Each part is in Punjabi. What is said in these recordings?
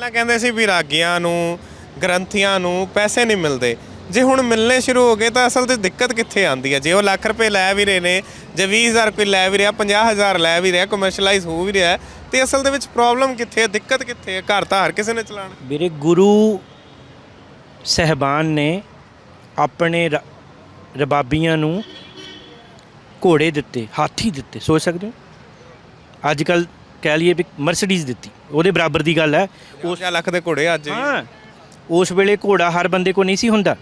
ਪਹਿਲਾਂ ਕਹਿੰਦੇ ਸੀ ਵੀ ਰਾਗੀਆਂ ਨੂੰ, ਗ੍ਰੰਥੀਆਂ ਨੂੰ ਪੈਸੇ ਨਹੀਂ ਮਿਲਦੇ। ਜੇ ਹੁਣ ਮਿਲਨੇ ਸ਼ੁਰੂ ਹੋ ਗਏ ਤਾਂ ਅਸਲ ਤੇ ਦਿੱਕਤ ਕਿੱਥੇ ਆਉਂਦੀ ਹੈ? ਜੇ ਉਹ ਲੱਖ ਰੁਪਏ ਲੈ ਵੀ ਰਹੇ ਨੇ, ਜੇ 20000 ਕੋਈ ਲੈ ਵੀ ਰਿਹਾ 50000 ਲੈ ਵੀ ਰਿਹਾ ਕਮਰਸ਼ੀਅਲਾਈਜ਼ ਹੋ ਵੀ ਰਿਹਾ, ਤੇ ਅਸਲ ਦੇ ਵਿੱਚ ਪ੍ਰੋਬਲਮ ਕਿੱਥੇ ਹੈ? ਦਿੱਕਤ ਕਿੱਥੇ ਹੈ? ਘਰ ਤਾਂ ਹਰ ਕਿਸੇ ਨੇ ਚਲਾਉਣਾ। ਮੇਰੇ ਗੁਰੂ ਸਹਿਬਾਨ ਨੇ ਆਪਣੇ ਰਬਾਬੀਆਂ ਨੂੰ ਘੋੜੇ ਦਿੱਤੇ, ਹਾਥੀ ਦਿੱਤੇ। ਸੋਚ ਸਕਦੇ ਹੋ? ਅੱਜ ਕੱਲ੍ਹ ਕਹਿ ਲਈਏ ਵੀ ਮਰਸੀਡੀਜ਼ ਦਿੱਤੀ। ਉਹਦੇ ਬਰਾਬਰ ਦੀ ਗੱਲ ਹੈ। ਉਸ ਲੱਖ ਦੇ ਘੋੜੇ ਅੱਜ ਹੀ। ਹਾਂ। ਉਸ ਵੇਲੇ ਘੋੜਾ ਹਰ ਬੰਦੇ ਕੋ ਨਹੀਂ ਸੀ ਹੁੰਦਾ।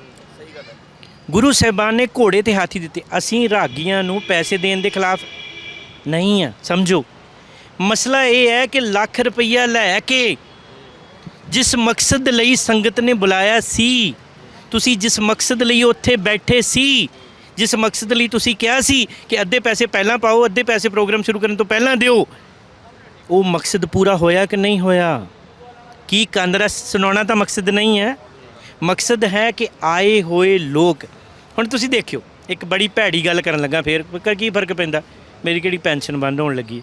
ਗੁਰੂ ਸਾਹਿਬਾਨ ਨੇ ਘੋੜੇ ਤੇ ਹਾਥੀ ਦਿੱਤੇ। ਅਸੀਂ ਰਾਗੀਆਂ ਨੂੰ ਪੈਸੇ ਦੇਣ ਦੇ ਖਿਲਾਫ ਨਹੀਂ ਆ ਸਮਝੋ। ਮਸਲਾ ਇਹ ਹੈ ਕਿ ਲੱਖ ਰੁਪਈਆ ਲੈ ਕੇ ਜਿਸ ਮਕਸਦ ਲਈ ਸੰਗਤ ਨੇ ਬੁਲਾਇਆ ਸੀ ਤੁਸੀਂ ਜਿਸ ਮਕਸਦ ਲਈ ਉੱਥੇ ਬੈਠੇ ਸੀ ਜਿਸ ਮਕਸਦ ਲਈ ਤੁਸੀਂ ਕਿਹਾ ਸੀ ਕਿ ਅੱਧੇ ਪੈਸੇ ਪਹਿਲਾਂ ਪਾਓ ਅੱਧੇ ਪੈਸੇ ਪ੍ਰੋਗਰਾਮ ਸ਼ੁਰੂ ਕਰਨ ਤੋਂ ਪਹਿਲਾਂ ਦਿਓ ਉਹ ਮਕਸਦ ਪੂਰਾ ਹੋਇਆ ਕਿ ਨਹੀਂ ਹੋਇਆ? ਕੀ ਕਾਂਗਰਸ ਸੁਣਾਉਣਾ ਤਾਂ ਮਕਸਦ ਨਹੀਂ ਹੈ? ਮਕਸਦ ਹੈ ਕਿ ਆਏ ਹੋਏ ਲੋਕ। ਹੁਣ ਤੁਸੀਂ ਦੇਖਿਓ, ਇੱਕ ਬੜੀ ਭੈੜੀ ਗੱਲ ਕਰਨ ਲੱਗਾ ਫੇਰ ਕੀ ਫ਼ਰਕ ਪੈਂਦਾ? ਮੇਰੀ ਕਿਹੜੀ ਪੈਨਸ਼ਨ ਬੰਦ ਹੋਣ ਲੱਗੀ?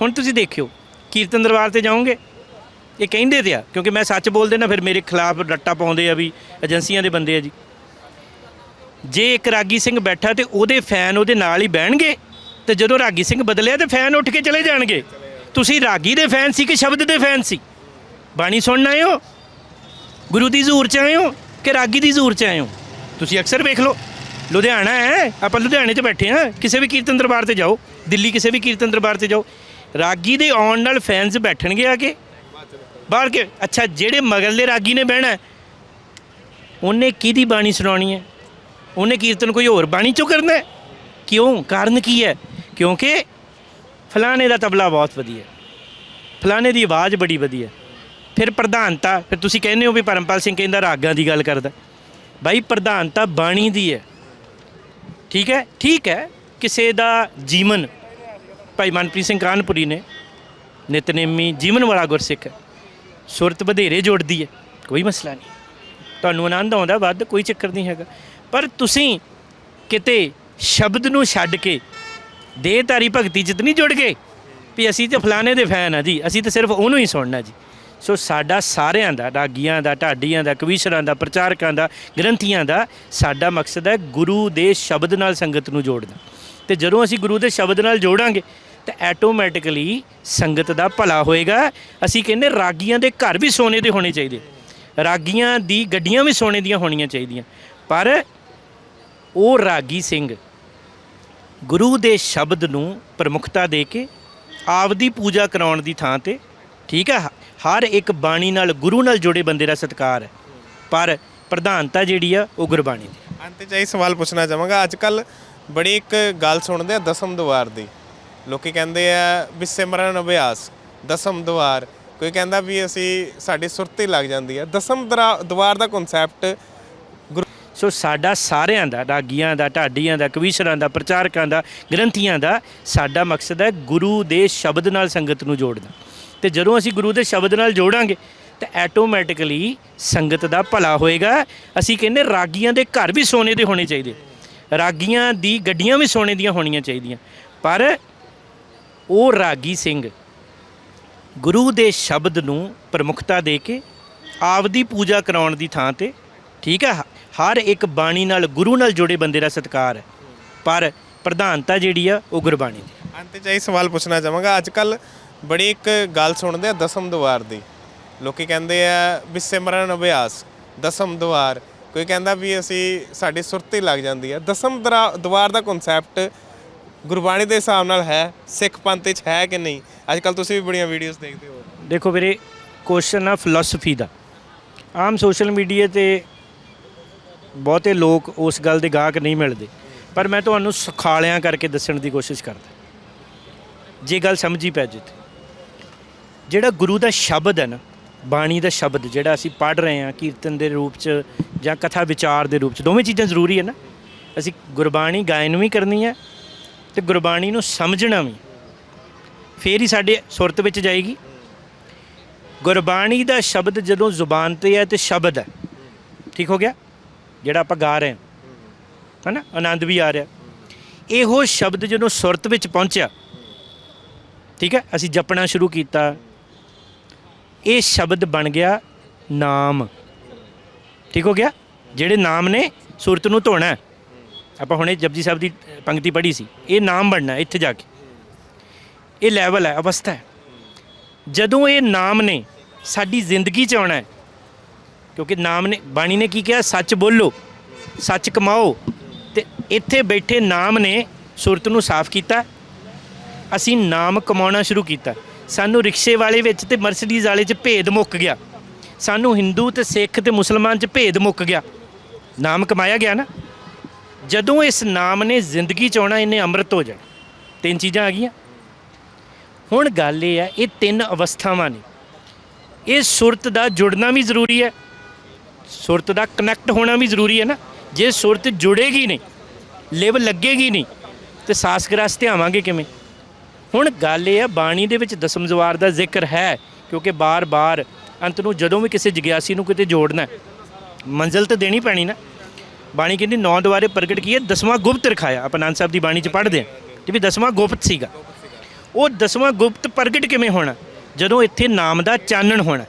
ਹੁਣ ਤੁਸੀਂ ਦੇਖਿਓ, ਕੀਰਤਨ ਦਰਬਾਰ ਤੇ ਜਾਓਗੇ? ਇਹ ਕਹਿੰਦੇ ਤੇ ਆ, ਕਿਉਂਕਿ ਮੈਂ ਸੱਚ ਬੋਲਦੇ ਨਾ, ਫਿਰ ਮੇਰੇ ਖਿਲਾਫ ਰੱਟਾ ਪਾਉਂਦੇ ਆ ਵੀ ਏਜੰਸੀਆਂ ਦੇ ਬੰਦੇ ਆ ਜੀ। ਜੇ ਇੱਕ ਰਾਗੀ ਸਿੰਘ ਬੈਠਾ ਤੇ ਉਹਦੇ ਫੈਨ ਉਹਦੇ ਨਾਲ ਹੀ ਬਹਿਣਗੇ ਤੇ ਜਦੋਂ ਰਾਗੀ ਸਿੰਘ ਬਦਲਿਆ ਤੇ ਫੈਨ ਉੱਠ ਕੇ ਚਲੇ ਜਾਣਗੇ। ਤੁਸੀਂ ਰਾਗੀ ਦੇ ਫੈਨ ਸੀ ਕਿ ਸ਼ਬਦ ਦੇ ਫੈਨ ਸੀ? ਬਾਣੀ ਸੁਣਨ ਆਏ ਹੋ ਗੁਰੂ ਦੀ ਜ਼ੂਰ ਚ ਆਏ ਹੋ ਕਿ ਰਾਗੀ ਦੀ ਜ਼ੂਰ ਚ ਆਏ ਹੋ ਤੁਸੀਂ ਅਕਸਰ ਵੇਖ ਲਓ, ਲੁਧਿਆਣਾ ਹੈ, ਆਪਾਂ ਲੁਧਿਆਣੇ 'ਚ ਬੈਠੇ ਹਾਂ, ਕਿਸੇ ਵੀ ਕੀਰਤਨ ਦਰਬਾਰ ਤੇ ਜਾਓ, ਦਿੱਲੀ ਕਿਸੇ ਵੀ ਕੀਰਤਨ ਦਰਬਾਰ ਤੇ ਜਾਓ, ਰਾਗੀ ਦੇ ਆਉਣ ਨਾਲ ਫੈਨਸ ਬੈਠਣਗੇ ਆ ਕੇ ਬਾਹਰ ਕੇ, ਅੱਛਾ, ਜਿਹੜੇ ਮਗਰਲੇ ਰਾਗੀ ਨੇ ਬਹਿਣਾ ਉਹਨੇ ਕਿਹਦੀ ਬਾਣੀ ਸੁਣਾਉਣੀ ਹੈ? ਉਹਨੇ ਕੀਰਤਨ ਕੋਈ ਹੋਰ ਬਾਣੀ ਚੋਂ ਕਰਨਾ ਕਿਉਂ? ਕਾਰਨ ਕੀ ਹੈ? ਕਿਉਂਕਿ ਫਲਾਣੇ ਦਾ ਤਬਲਾ ਬਹੁਤ ਵਧੀਆ ਫਲਾਣੇ ਦੀ ਆਵਾਜ਼ ਬੜੀ ਵਧੀਆ ਫਿਰ ਪ੍ਰਧਾਨਤਾ, ਫਿਰ ਤੁਸੀਂ ਕਹਿੰਦੇ ਹੋ ਵੀ ਪਰਮਪਾਲ ਸਿੰਘ ਕਹਿੰਦਾ ਰਾਗਾਂ ਦੀ ਗੱਲ ਕਰਦਾ। ਬਾਈ, ਪ੍ਰਧਾਨਤਾ ਬਾਣੀ ਦੀ ਹੈ। ਠੀਕ ਹੈ? ਠੀਕ ਹੈ, ਕਿਸੇ ਦਾ ਜੀਵਨ, ਭਾਈ ਮਨਪ੍ਰੀਤ ਸਿੰਘ ਕਾਨਪੁਰੀ ਨੇ ਨਿਤਨੇਮੀ ਜੀਵਨ ਵਾਲਾ ਗੁਰਸਿੱਖ ਸੁਰਤ ਵਧੇਰੇ ਜੋੜਦੀ ਹੈ, ਕੋਈ ਮਸਲਾ ਨਹੀਂ। ਤੁਹਾਨੂੰ ਆਨੰਦ ਆਉਂਦਾ, ਵੱਧ ਕੋਈ ਚੱਕਰ ਨਹੀਂ ਹੈਗਾ। ਪਰ ਤੁਸੀਂ ਕਿਤੇ ਸ਼ਬਦ ਨੂੰ ਛੱਡ ਕੇ ਦੇਹਧਾਰੀ ਭਗਤੀ ਚ ਤਾਂ ਨਹੀਂ ਜੁੜ ਗਏ। ਵੀ ਅਸੀਂ ਤੇ ਫਲਾਣੇ ਦੇ ਫੈਨ ਆ ਜੀ, ਅਸੀਂ ਤਾਂ ਸਿਰਫ ਉਹਨੂੰ ਹੀ ਸੁਣਨਾ ਜੀ। ਸੋ ਸਾਡਾ ਸਾਰਿਆਂ ਦਾ, ਰਾਗੀਆਂ ਦਾ, ਢਾਡੀਆਂ ਦਾ, ਕਵੀਸ਼ਰਾਂ ਦਾ, ਪ੍ਰਚਾਰਕਾਂ ਦਾ, ਗ੍ਰੰਥੀਆਂ ਦਾ, ਸਾਡਾ ਮਕਸਦ ਹੈ ਗੁਰੂ ਦੇ ਸ਼ਬਦ ਨਾਲ ਸੰਗਤ ਨੂੰ ਜੋੜਨਾ। ਤੇ ਜਦੋਂ ਅਸੀਂ ਗੁਰੂ ਦੇ ਸ਼ਬਦ ਨਾਲ ਜੋੜਾਂਗੇ, ਤਾਂ ਆਟੋਮੈਟਿਕਲੀ ਸੰਗਤ ਦਾ ਭਲਾ ਹੋਏਗਾ। ਅਸੀਂ ਕਹਿੰਦੇ ਰਾਗੀਆਂ ਦੇ ਘਰ ਵੀ ਸੋਨੇ ਦੇ ਹੋਣੇ ਚਾਹੀਦੇ। ਰਾਗੀਆਂ ਦੀ ਗੱਡੀਆਂ ਵੀ ਸੋਨੇ ਦੀਆਂ ਹੋਣੀਆਂ ਚਾਹੀਦੀਆਂ। ਪਰ ਉਹ ਰਾਗੀ ਸਿੰਘ ਗੁਰੂ ਦੇ ਸ਼ਬਦ ਨੂੰ ਪ੍ਰਮੁਖਤਾ ਦੇ ਕੇ ਆਪਦੀ ਪੂਜਾ ਕਰਾਉਣ ਦੀ ਥਾਂ ਤੇ, ਠੀਕ ਹੈ ਹਰ ਇੱਕ ਬਾਣੀ ਨਾਲ ਗੁਰੂ ਨਾਲ ਜੁੜੇ ਬੰਦੇ ਦਾ ਸਤਿਕਾਰ ਹੈ। ਪਰ ਪ੍ਰਧਾਨਤਾ ਜਿਹੜੀ ਆ, ਉਹ ਗੁਰਬਾਣੀ ਦੀ ਅੰਤ ਚ ਇਹ ਸਵਾਲ ਪੁੱਛਣਾ ਚਾਹਾਂਗਾ ਅੱਜ ਕੱਲ ਬੜੀ ਇੱਕ ਗੱਲ ਸੁਣਦੇ ਆ, ਦਸਮ ਦੁਆਰ ਦੀ। ਲੋਕੀ ਕਹਿੰਦੇ ਆ ਵੀ ਸਿਮਰਨ ਅਭਿਆਸ, ਦਸਮ ਦੁਆਰ ਕੋਈ ਕਹਿੰਦਾ ਵੀ ਅਸੀਂ, ਸਾਡੀ ਸੁਰਤੀ ਲੱਗ ਜਾਂਦੀ ਆ। ਦਸਮ ਦਰਾ- ਦੁਆਰ ਦਾ ਕਨਸੈਪਟ ਸੋ ਸਾਡਾ ਸਾਰਿਆਂ ਦਾ, ਰਾਗੀਆਂ ਦਾ, ਢਾਡੀਆਂ ਦਾ, ਕਵੀਸ਼ਰਾਂ ਦਾ, ਪ੍ਰਚਾਰਕਾਂ ਦਾ, ਗ੍ਰੰਥੀਆਂ ਦਾ, ਸਾਡਾ ਮਕਸਦ ਹੈ ਗੁਰੂ ਦੇ ਸ਼ਬਦ ਨਾਲ ਸੰਗਤ ਨੂੰ ਜੋੜਨਾ। ਤੇ ਜਦੋਂ ਅਸੀਂ ਗੁਰੂ ਦੇ ਸ਼ਬਦ ਨਾਲ ਜੋੜਾਂਗੇ, ਤਾਂ ਆਟੋਮੈਟਿਕਲੀ ਸੰਗਤ ਦਾ ਭਲਾ ਹੋਏਗਾ। ਅਸੀਂ ਕਹਿੰਦੇ ਰਾਗੀਆਂ ਦੇ ਘਰ ਵੀ ਸੋਨੇ ਦੇ ਹੋਣੇ ਚਾਹੀਦੇ। ਰਾਗੀਆਂ ਦੀ ਗੱਡੀਆਂ ਵੀ ਸੋਨੇ ਦੀਆਂ ਹੋਣੀਆਂ ਚਾਹੀਦੀਆਂ। ਪਰ ਉਹ ਰਾਗੀ ਸਿੰਘ ਗੁਰੂ ਦੇ ਸ਼ਬਦ ਨੂੰ ਪ੍ਰਮੁਖਤਾ ਦੇ ਕੇ ਆਪਦੀ ਪੂਜਾ ਕਰਾਉਣ ਦੀ ਥਾਂ ਤੇ, ਠੀਕ ਹੈ ਹਰ ਇੱਕ ਬਾਣੀ ਨਾਲ ਗੁਰੂ ਨਾਲ ਜੁੜੇ ਬੰਦੇ ਦਾ ਸਤਿਕਾਰ ਹੈ। ਪਰ ਪ੍ਰਧਾਨਤਾ ਜਿਹੜੀ ਆ ਉਹ ਗੁਰਬਾਣੀ ਦੀ ਅੰਤ ਚ ਇਹ ਸਵਾਲ ਪੁੱਛਣਾ ਚਾਹਾਂਗਾ ਅੱਜ ਕੱਲ ਬੜੀ ਇੱਕ ਗੱਲ ਸੁਣਦੇ ਆ ਦਸਮ ਦੁਆਰ ਦੀ। ਲੋਕੀ ਕਹਿੰਦੇ ਆ ਵੀ ਸਿਮਰਨ ਅਭਿਆਸ ਦਸਮ ਦੁਆਰ ਕੋਈ ਕਹਿੰਦਾ ਵੀ ਅਸੀਂ ਸਾਡੀ ਸੁਰਤੀ ਲੱਗ ਜਾਂਦੀ ਆ। ਦਸਮ ਦਰਾ- ਦੁਆਰ ਦਾ ਕਨਸੈਪਟ ਗੁਰਬਾਣੀ ਦੇ ਹਿਸਾਬ ਨਾਲ ਹੈ ਸਿੱਖ ਪੰਥ ਵਿੱਚ ਹੈ ਕਿ ਨਹੀਂ? ਅੱਜ ਕੱਲ ਤੁਸੀਂ ਵੀ ਬੜੀਆਂ ਵੀਡੀਓਜ਼ ਦੇਖਦੇ ਹੋ। ਦੇਖੋ ਵੀਰੇ ਕੁਐਸਚਨ ਆ ਫਿਲਾਸਫੀ ਦਾ। ਆਮ ਸੋਸ਼ਲ ਮੀਡੀਆ ਤੇ ਬਹੁਤੇ ਲੋਕ ਉਸ ਗੱਲ ਦੇ ਗਾਹਕ ਨਹੀਂ ਮਿਲਦੇ। ਪਰ ਮੈਂ ਤੁਹਾਨੂੰ ਸੁਖਾਲਿਆਂ ਕਰਕੇ ਦੱਸਣ ਦੀ ਕੋਸ਼ਿਸ਼ ਕਰਦਾ। ਜੇ ਗੱਲ ਸਮਝੀ ਪੈ ਜੇ ਜਿਹੜਾ ਗੁਰੂ ਦਾ ਸ਼ਬਦ ਹੈ ਨਾ, ਬਾਣੀ ਦਾ ਸ਼ਬਦ ਜਿਹੜਾ ਅਸੀਂ ਪੜ੍ਹ ਰਹੇ ਹਾਂ, ਕੀਰਤਨ ਦੇ ਰੂਪ 'ਚ ਜਾਂ ਕਥਾ ਵਿਚਾਰ ਦੇ ਰੂਪ 'ਚ, ਦੋਵੇਂ ਚੀਜ਼ਾਂ ਜ਼ਰੂਰੀ ਹੈ ਨਾ। ਅਸੀਂ ਗੁਰਬਾਣੀ ਗਾਇਨ ਵੀ ਕਰਨੀ ਹੈ ਤੇ ਗੁਰਬਾਣੀ ਨੂੰ ਸਮਝਣਾ ਵੀ। ਫੇਰ ਹੀ ਸਾਡੇ ਸੁਰਤ ਵਿੱਚ ਜਾਏਗੀ। ਗੁਰਬਾਣੀ ਦਾ ਸ਼ਬਦ ਜਦੋਂ ਜ਼ੁਬਾਨ ਤੇ ਹੈ ਤੇ ਸ਼ਬਦ ਹੈ। ਠੀਕ ਹੋ ਗਿਆ? ਜਿਹੜਾ ਆਪਾਂ ਗਾ ਰਹੇ ਹਾਂ। ਹਨਾ? ਆਨੰਦ ਵੀ ਆ ਰਿਹਾ। ਇਹੋ ਸ਼ਬਦ ਜਦੋਂ ਸੁਰਤ ਵਿੱਚ ਪਹੁੰਚਿਆ ਠੀਕ ਹੈ? ਅਸੀਂ ਜਪਣਾ ਸ਼ੁਰੂ ਕੀਤਾ। ਇਹ ਸ਼ਬਦ ਬਣ ਗਿਆ ਨਾਮ। ਠੀਕ ਹੋ ਗਿਆ? ਜਿਹੜੇ ਨਾਮ ਨੇ ਸੁਰਤ ਨੂੰ ਧੋਣਾ। ਆਪਾਂ ਹੁਣੇ ਜਪਜੀ ਸਾਹਿਬ ਦੀ ਅ, ਪੰਕਤੀ ਪੜ੍ਹੀ ਸੀ। ਇਹ ਨਾਮ ਬਣਨਾ ਇੱਥੇ ਜਾ ਕੇ। ਇਹ ਲੈਵਲ ਹੈ ਅਵਸਥਾ ਹੈ। ਜਦੋਂ ਇਹ ਨਾਮ ਨੇ ਸਾਡੀ ਜ਼ਿੰਦਗੀ ਚ ਆਉਣਾ ਹੈ। ਕਿਉਂਕਿ ਨਾਮ ਨੇ ਬਾਣੀ ਨੇ ਕੀ ਕਿਹਾ? ਸੱਚ ਬੋਲੋ, ਸੱਚ ਕਮਾਓ। ਤੇ ਇੱਥੇ ਬੈਠੇ ਨਾਮ ਨੇ ਸੁਰਤ ਨੂੰ ਸਾਫ਼ ਕੀਤਾ। ਅਸੀਂ ਨਾਮ ਕਮਾਉਣਾ ਸ਼ੁਰੂ ਕੀਤਾ। ਸਾਨੂੰ ਰਿਕਸ਼ੇ ਵਾਲੇ ਵਿੱਚ ਤੇ ਮਰਸੀਡੀਜ਼ ਵਾਲੇ 'ਚ ਭੇਦ ਮੁੱਕ ਗਿਆ। ਸਾਨੂੰ ਹਿੰਦੂ ਤੇ ਸਿੱਖ ਤੇ ਮੁਸਲਮਾਨ 'ਚ ਭੇਦ ਮੁੱਕ ਗਿਆ। ਨਾਮ ਕਮਾਇਆ ਗਿਆ ਨਾ? ਜਦੋਂ ਇਸ ਨਾਮ ਨੇ ਜ਼ਿੰਦਗੀ 'ਚ ਆਉਣਾ, ਇਹਨੇ ਅੰਮ੍ਰਿਤ ਹੋ ਜਾਣਾ। ਤਿੰਨ ਚੀਜ਼ਾਂ ਆ ਗਈਆਂ। ਹੁਣ ਗੱਲ ਇਹ ਹੈ, ਇਹ ਤਿੰਨ ਅਵਸਥਾਵਾਂ ਨੇ। ਇਹ ਸੁਰਤ ਦਾ ਜੁੜਨਾ ਵੀ ਜ਼ਰੂਰੀ ਹੈ। ਸੁਰਤ ਦਾ ਕਨੈਕਟ ਹੋਣਾ ਵੀ ਜ਼ਰੂਰੀ ਹੈ ਨਾ। ਜੇ ਸੁਰਤ ਜੁੜੇਗੀ ਨਹੀਂ ਲਿਵ ਲੱਗੇਗੀ ਨਹੀਂ ਤੇ ਸਾਸ ਗ੍ਰਸ ਤੇ ਆਵਾਂਗੇ ਕਿਵੇਂ? ਹੁਣ ਗੱਲ ਇਹ ਹੈ ਬਾਣੀ ਦੇ ਵਿੱਚ ਦਸਮ ਜਵਾਰ ਦਾ ਜ਼ਿਕਰ ਹੈ ਕਿਉਂਕਿ ਬਾਰ-ਬਾਰ ਅੰਤ ਨੂੰ ਜਦੋਂ ਵੀ ਕਿਸੇ ਜਗਿਆਸੀ ਨੂੰ ਕਿਤੇ ਜੋੜਨਾ ਹੈ, ਮੰਜ਼ਿਲ ਤੇ ਦੇਣੀ ਪੈਣੀ ਨਾ। ਬਾਣੀ ਕਹਿੰਦੀ ਨੌ ਦੁਆਰੇ ਪ੍ਰਗਟ ਕੀਏ ਦਸਵਾਂ ਗੁਪਤ ਰਖਾਇਆ। ਆਪਾਂ ਆਨੰਦ ਸਾਹਿਬ ਦੀ ਬਾਣੀ ਚ ਪੜ੍ਹਦੇ ਹਾਂ ਕਿ ਵੀ ਦਸਵਾਂ ਗੁਪਤ ਸੀਗਾ। ਉਹ ਦਸਵਾਂ ਗੁਪਤ ਪ੍ਰਗਟ ਕਿਵੇਂ ਹੋਣਾ? ਜਦੋਂ ਇੱਥੇ ਨਾਮ ਦਾ ਚਾਨਣ ਹੋਣਾ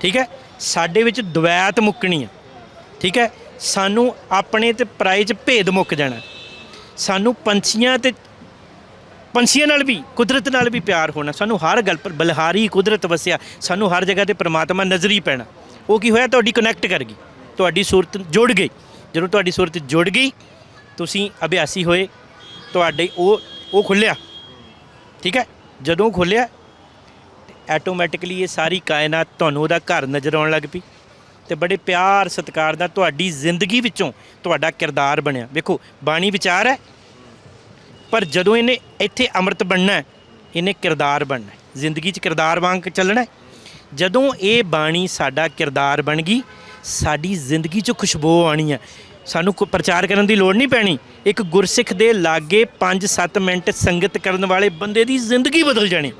ਠੀਕ ਹੈ? ਸਾਡੇ ਵਿੱਚ ਦਵੈਤ ਮੁੱਕਣੀ ਹੈ, ਠੀਕ ਹੈ? ਸਾਨੂੰ ਆਪਣੇ ਤੇ ਪਰਾਏ 'ਚ ਭੇਦ ਮੁੱਕ ਜਾਣਾ। ਸਾਨੂੰ ਪੰਛੀਆਂ ਤੇ, ਪੰਛੀਆਂ ਨਾਲ ਵੀ, ਕੁਦਰਤ ਨਾਲ ਵੀ ਪਿਆਰ ਹੋਣਾ। ਸਾਨੂੰ ਹਰ ਗੱਲ ਪਰ ਬਲਹਾਰੀ ਕੁਦਰਤ ਵਸਿਆ। ਸਾਨੂੰ ਹਰ ਜਗ੍ਹਾ ਤੇ ਪ੍ਰਮਾਤਮਾ ਨਜ਼ਰ ਹੀ ਪੈਣਾ। ਉਹ ਕੀ ਹੋਇਆ? ਤੁਹਾਡੀ ਕਨੈਕਟ ਕਰ ਗਈ। ਤੁਹਾਡੀ ਸੂਰਤ ਜੁੜ ਗਈ। ਜਦੋਂ ਤੁਹਾਡੀ ਸੂਰਤ ਜੁੜ ਗਈ, ਤੁਸੀਂ ਅਭਿਆਸੀ ਹੋਏ। ਤੁਹਾਡੇ ਉਹ ਉਹ ਖੁੱਲਿਆ ਠੀਕ ਹੈ? ਜਦੋਂ ਖੁੱਲਿਆ ਆਟੋਮੈਟਿਕਲੀ ਇਹ ਸਾਰੀ ਕਾਇਨਾਤ ਤੁਹਾਨੂੰ ਉਹਦਾ ਘਰ ਨਜ਼ਰ ਆਉਣ ਲੱਗ ਪਈ ਤੇ ਬੜੇ ਪਿਆਰ ਸਤਿਕਾਰ ਦਾ ਤੁਹਾਡੀ ਜ਼ਿੰਦਗੀ ਵਿੱਚੋਂ ਤੁਹਾਡਾ ਕਿਰਦਾਰ ਬਣਿਆ। ਵੇਖੋ, ਬਾਣੀ ਵਿਚਾਰ ਹੈ, ਪਰ ਜਦੋਂ ਇਹਨੇ ਇੱਥੇ ਅੰਮ੍ਰਿਤ ਬਣਨਾ ਇਹਨੇ ਕਿਰਦਾਰ ਬਣਨਾ ਜ਼ਿੰਦਗੀ 'ਚ ਕਿਰਦਾਰ ਵਾਂਗ ਚੱਲਣਾ ਜਦੋਂ ਇਹ ਬਾਣੀ ਸਾਡਾ ਕਿਰਦਾਰ ਬਣ ਗਈ, ਸਾਡੀ ਜ਼ਿੰਦਗੀ 'ਚ ਖੁਸ਼ਬੂ ਆਣੀ ਹੈ। ਸਾਨੂੰ ਕੋ ਪ੍ਰਚਾਰ ਕਰਨ ਦੀ ਲੋੜ ਨਹੀਂ ਪੈਣੀ। ਇੱਕ ਗੁਰਸਿੱਖ ਦੇ ਲਾਗੇ 5-7 ਮਿੰਟ ਸੰਗਤ ਕਰਨ ਵਾਲੇ ਬੰਦੇ ਦੀ ਜ਼ਿੰਦਗੀ ਬਦਲ ਜਾਣੀ।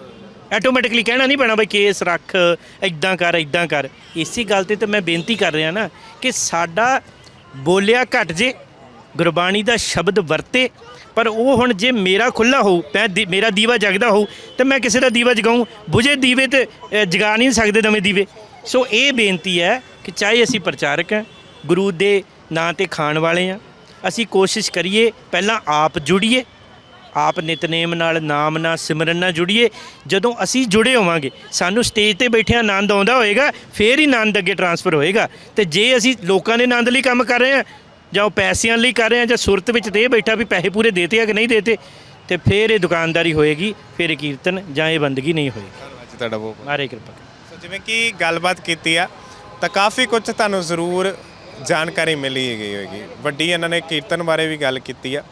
ਆਟੋਮੈਟਿਕਲੀ ਕਹਿਣਾ ਨਹੀਂ ਪੈਣਾ ਬਈ ਕੇਸ ਰੱਖ ਇਦਾਂ ਕਰ ਇਦਾਂ ਕਰ। ਇਸੇ ਗੱਲ ਤੇ ਤਾਂ ਮੈਂ ਬੇਨਤੀ ਕਰ ਰਿਹਾ ਨਾ ਕਿ ਸਾਡਾ ਬੋਲਿਆ ਘਟ ਜੇ, ਗੁਰਬਾਣੀ ਦਾ ਸ਼ਬਦ ਵਰਤੇ, ਪਰ ਉਹ ਹੁਣ ਜੇ ਮੇਰਾ ਖੁੱਲਾ ਹੋਊ, ਮੈਂ ਦੀ- ਮੇਰਾ ਦੀਵਾ ਜਗਦਾ ਹੋਊ, ਤੇ ਮੈਂ ਕਿਸੇ ਦਾ ਦੀਵਾ ਜਗਾਉਂ ਬੁਝੇ ਦੀਵੇ ਤੇ ਜਗਾ ਨਹੀਂ ਸਕਦੇ ਨਵੇਂ ਦੀਵੇ। ਸੋ ਇਹ ਬੇਨਤੀ ਹੈ ਕਿ ਚਾਹੇ ਅਸੀਂ ਪ੍ਰਚਾਰਕ ਹਾਂ, ਗੁਰੂ ਦੇ ਨਾਂ ਤੇ ਖਾਣ ਵਾਲੇ ਹਾਂ, ਅਸੀਂ ਕੋਸ਼ਿਸ਼ ਕਰੀਏ ਪਹਿਲਾਂ ਆਪ ਜੁੜੀਏ ਆਪ ਨਿਤਨੇਮ ਨਾਲ ਨਾਮ ਨਾਲ ਸਿਮਰਨ ਨਾਲ ਜੁੜੀਏ। ਜਦੋਂ ਅਸੀਂ ਜੁੜੇ ਹੋਵਾਂਗੇ ਸਾਨੂੰ ਸਟੇਜ ਤੇ ਬੈਠਿਆਂ ਆਨੰਦ ਆਉਂਦਾ ਹੋਏਗਾ ਫੇਰ ਹੀ ਆਨੰਦ ਅੱਗੇ ਟਰਾਂਸਫਰ ਹੋਏਗਾ। ਤੇ ਜੇ ਅਸੀਂ ਲੋਕਾਂ ਦੇ ਆਨੰਦ ਲਈ ਕੰਮ ਕਰ ਰਹੇ ਹਾਂ ਜਾਂ ਉਹ ਪੈਸਿਆਂ ਲਈ ਕਰ ਰਹੇ ਹਾਂ ਜਾਂ ਸੁਰਤ ਵਿੱਚ ਤੇ ਇਹ ਬੈਠਾ ਵੀ ਪੈਸੇ ਪੂਰੇ ਦੇਤੇ ਆ ਕਿ ਨਹੀਂ ਦੇਤੇ ਤੇ ਫੇਰ ਇਹ ਦੁਕਾਨਦਾਰੀ ਹੋਏਗੀ ਫਿਰ ਇਹ ਕੀਰਤਨ ਜਾਂ ਇਹ ਬੰਦਗੀ ਨਹੀਂ ਹੋਏਗੀ। ਧੰਨਵਾਦ ਜੀ ਤੁਹਾਡਾ ਬਹੁਤ ਬਹੁਤ। ਮਾਰੇ ਕਿਰਪਾ ਕਰ। ਸੋ ਜਿਵੇਂ ਕਿ ਗੱਲਬਾਤ ਕੀਤੀ ਆ ਤਾਂ ਕਾਫੀ ਕੁਝ ਤੁਹਾਨੂੰ ਜ਼ਰੂਰ ਜਾਣਕਾਰੀ ਮਿਲੀ ਗਈ ਹੋਏਗੀ। ਵੱਡੀ ਇਹਨਾਂ ਨੇ ਕੀਰਤਨ ਬਾਰੇ ਵੀ ਗੱਲ ਕੀਤੀ ਆ।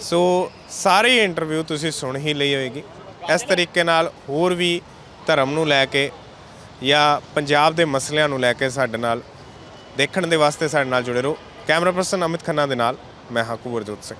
ਸੋ ਸਾਰੀ ਇੰਟਰਵਿਊ ਤੁਸੀਂ ਸੁਣ ਹੀ ਲਈ ਹੋਏਗੀ। ਇਸ ਤਰੀਕੇ ਨਾਲ ਹੋਰ ਵੀ ਧਰਮ ਨੂੰ ਲੈ ਕੇ ਜਾਂ ਪੰਜਾਬ ਦੇ ਮਸਲਿਆਂ ਨੂੰ ਲੈ ਕੇ ਸਾਡੇ ਨਾਲ, ਦੇਖਣ ਦੇ ਵਾਸਤੇ ਸਾਡੇ ਨਾਲ ਜੁੜੇ ਰਹੋ। ਕੈਮਰਾ ਪਰਸਨ ਅਮਿਤ ਖੰਨਾ ਦੇ ਨਾਲ, ਮੈਂ ਹਾਂ ਕੁਵਰਜੋਤ ਸਿੰਘ।